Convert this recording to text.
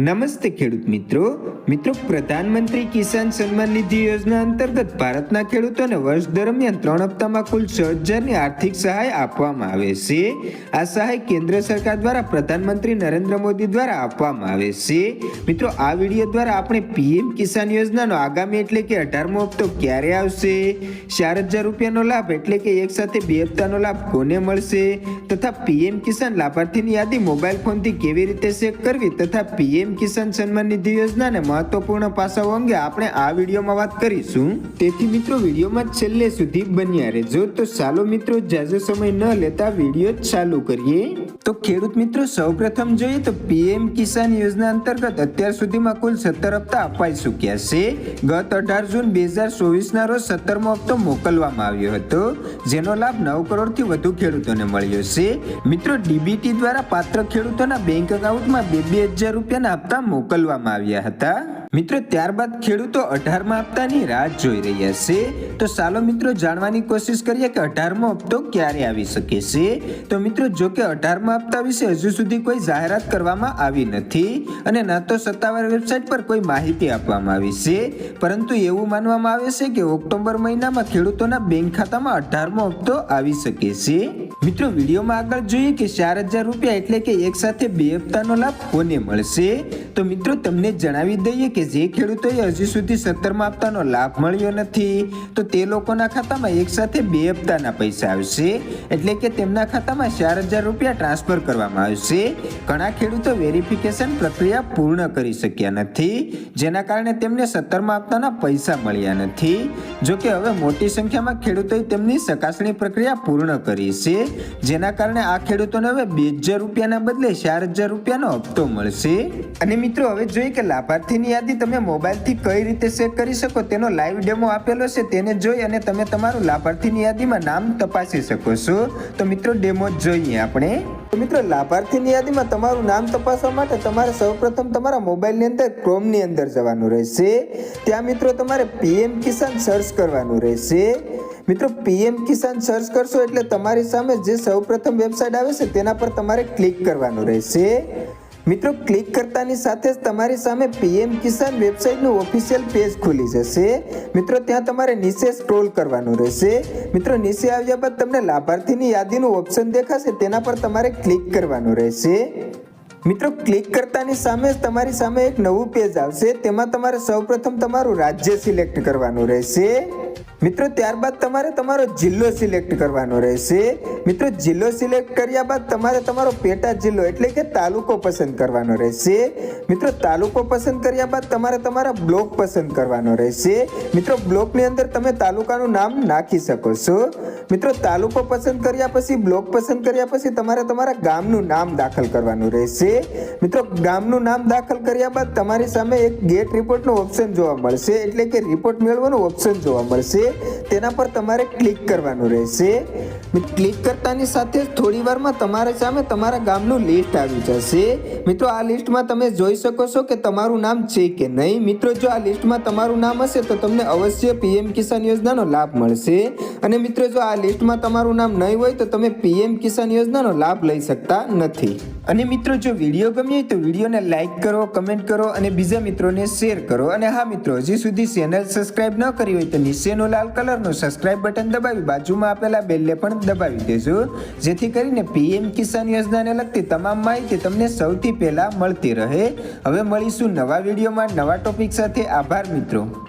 નમસ્તે ખેડૂત મિત્રો. મિત્રો, પ્રધાનમંત્રી કિસાન સન્માન નિધિ યોજના અંતર્ગત ભારતના ખેડૂતોને વર્ષ દરમિયાન ત્રણ હપ્તામાં કુલ છ હજારની આર્થિક સહાય આપવામાં આવે છે. આ સહાય કેન્દ્ર સરકાર દ્વારા પ્રધાનમંત્રી નરેન્દ્ર મોદી દ્વારા આપવામાં આવે છે. મિત્રો, આ વીડિયો દ્વારા આપણે પીએમ કિસાન યોજનાનો આગામી એટલે કે અઢારમો હપ્તો ક્યારે આવશે? ચાર હજાર રૂપિયાનો લાભ એટલે કે એક સાથે બે હપ્તાનો લાભ કોને મળશે? તથા પીએમ કિસાન લાભાર્થીની યાદી મોબાઈલ ફોનથી કેવી રીતે ચેક કરવી? તથા પીએમ કિસાન સન્માન નિધિ યોજનાને મહત્વપૂર્ણ પાસાઓ અંગે આપણે આ વિડીયોમાં વાત કરીશું. તેથી મિત્રો, વિડીયોમાં છેલ્લે સુધી બન્યા રહેજો. તો ચાલો મિત્રો, જાજો સમય ન લેતા વીડિયો ચાલુ કરીએ. તો ખેડૂત મિત્રો, સૌપ્રથમ જોઈએ તો પીએમ કિસાન યોજના અંતર્ગત અત્યાર સુધીમાં કુલ સત્તર હપ્તા અપાઈ ચૂક્યા છે. ગત અઢાર જૂન બે હજાર ચોવીસના રોજ સત્તરમો હપ્તો મોકલવામાં આવ્યો હતો, જેનો લાભ નવ કરોડથી વધુ ખેડૂતોને મળ્યો છે. મિત્રો, ડીબીટી દ્વારા પાત્ર ખેડૂતોના બેંક એકાઉન્ટમાં બે બે હજાર રૂપિયાના હપ્તા મોકલવામાં આવ્યા હતા. મિત્રો, ત્યારબાદ ખેડૂતો અઢારમા હપ્તાની રાહ જોઈ રહ્યા છે. તો ચાલો મિત્રો, જાણવાની કોશિશ કરીએ કે અઢારમો હપ્તો ક્યારે આવી શકે છે. તો મિત્રો જો કે અઢારમા હપ્તા વિશે હજુ સુધી કોઈ જાહેરાત કરવામાં આવી નથી અને ન તો સત્તાવાર વેબસાઇટ પર કોઈ માહિતી આપવામાં આવી છે. પરંતુ એવું માનવામાં આવે છે કે ઓક્ટોબર મહિનામાં ખેડૂતોના બેંક ખાતામાં અઢારમો હપ્તો આવી શકે છે. મિત્રો, વિડીયોમાં આગળ જોઈએ કે ચાર હજાર રૂપિયા એટલે કે એક સાથે બે હપ્તાનો લાભ કોને મળશે? તો મિત્રો, તમને જણાવી દઈએ કે જે ખેડૂતોએ હજી સુધી સત્તરમાં હપ્તાનો લાભ મળ્યો નથી, તો તે લોકોના ખાતામાં એક સાથે બે હપ્તાના પૈસા આવશે. એટલે કે તેમના ખાતામાં ચાર હજાર રૂપિયા ટ્રાન્સફર કરવામાં આવશે. ઘણા ખેડૂતો વેરિફિકેશન પ્રક્રિયા પૂર્ણ કરી શક્યા નથી, જેના કારણે તેમને સત્તરમાં હપ્તાના પૈસા મળ્યા નથી. જોકે હવે મોટી સંખ્યામાં ખેડૂતોએ તેમની ચકાસણી પ્રક્રિયા પૂર્ણ કરી છે. જેના કારણે આ ખેડૂતોને હવે બે હજાર રૂપિયાના બદલે ચાર હજાર રૂપિયાનો હપ્તો મળશે. અને મિત્રો, હવે જોઈએ કે લાભાર્થીની યાદી તમે મોબાઈલથી કઈ રીતે ચેક કરી શકો? તેનો લાઈવ ડેમો આપેલો છે, તેને જોઈ અને તમે તમારું લાભાર્થીની યાદીમાં નામ તપાસી શકો છો. તો મિત્રો ડેમો જોઈએ આપણે. તો મિત્રો, લાભાર્થીની યાદીમાં તમારું નામ તપાસવા માટે તમારે સૌપ્રથમ તમારા મોબાઈલની અંદર ક્રોમની અંદર જવાનું રહેશે. ત્યાં મિત્રો, તમારે પીએમ કિસાન સર્ચ કરવાનું રહેશે. મિત્રો પીએમ કિસાન સર્ચ કરશો એટલે તમારી સામે જે સૌપ્રથમ વેબસાઇટ આવે છે, તેના પર તમારે ક્લિક કરવાનું રહેશે. મિત્રો ક્લિક કરતાની સાથે જ તમારી સામે પીએમ કિસાન વેબસાઇટનું ઓફિશિયલ પેજ ખુલી જશે. મિત્રો, ત્યાં તમારે નીચે સ્ક્રોલ કરવાનું રહેશે. મિત્રો, નીચે આવ્યા બાદ તમને લાભાર્થીની યાદીનું ઓપ્શન દેખાશે, તેના પર તમારે ક્લિક કરવાનું રહેશે. મિત્રો ક્લિક કરતાની સામે તમારી સામે એક નવું પેજ આવશે. તેમાં તમારે સૌપ્રથમ તમારું રાજ્ય સિલેક્ટ કરવાનું રહેશે. મિત્રો, ત્યારબાદ તમારે તમારો જિલ્લો સિલેક્ટ કરવાનો રહેશે. મિત્રો, જિલ્લો સિલેક્ટ કર્યા બાદ તમારે તમારો પેટા જિલ્લો એટલે કે તાલુકો પસંદ કરવાનો રહેશે. મિત્રો, તાલુકો પસંદ કર્યા બાદ તમારે તમારા બ્લોક પસંદ કરવાનો રહેશે. મિત્રો, બ્લોકની અંદર તમે તાલુકાનું નામ નાખી શકો છો. મિત્રો, તાલુકો પસંદ કર્યા પછી, બ્લોક પસંદ કર્યા પછી તમારે તમારા ગામનું નામ દાખલ કરવાનું રહેશે. મિત્રો, ગામનું નામ દાખલ કર્યા બાદ તમારી સામે એક ગેટ રિપોર્ટનું ઓપ્શન જોવા મળશે. એટલે કે રિપોર્ટ મેળવવાનું ઓપ્શન જોવા મળશે. તેના પર તમારે ક્લિક કરવાનું રહેશે. ક્લિક કરતાની સાથે જ થોડી વારમાં તમારી સામે તમારા ગામનું લિસ્ટ આવી જશે. મિત્રો, આ લિસ્ટમાં તમે જોઈ શકો છો કે તમારું નામ છે કે નહીં. મિત્રો, જો આ લિસ્ટમાં તમારું નામ હશે તો તમને અવશ્ય પીએમ કિસાન યોજનાનો લાભ મળશે. અને મિત્રો, જો આ લિસ્ટમાં તમારું નામ નહીં હોય તો તમે પીએમ કિસાન યોજનાનો લાભ લઈ શકતા નથી. અને મિત્રો, જો વીડિયો ગમ્યો તો વિડીયોને લાઇક કરો, કમેન્ટ કરો અને બીજા મિત્રોને શેર કરો. અને હા મિત્રો, હજી સુધી ચેનલ સબસ્ક્રાઇબ ન કરી હોય તો નીચેનો લાલ કલરનો સબસ્ક્રાઇબ બટન દબાવી, બાજુમાં આપેલા બેલને પણ દબાવી દેજો. જેથી કરીને પીએમ કિસાન યોજનાને લગતી તમામ માહિતી તમને સૌથી પહેલાં મળતી રહે. હવે મળીશું નવા વિડીયોમાં નવા ટોપિક સાથે. આભાર મિત્રો.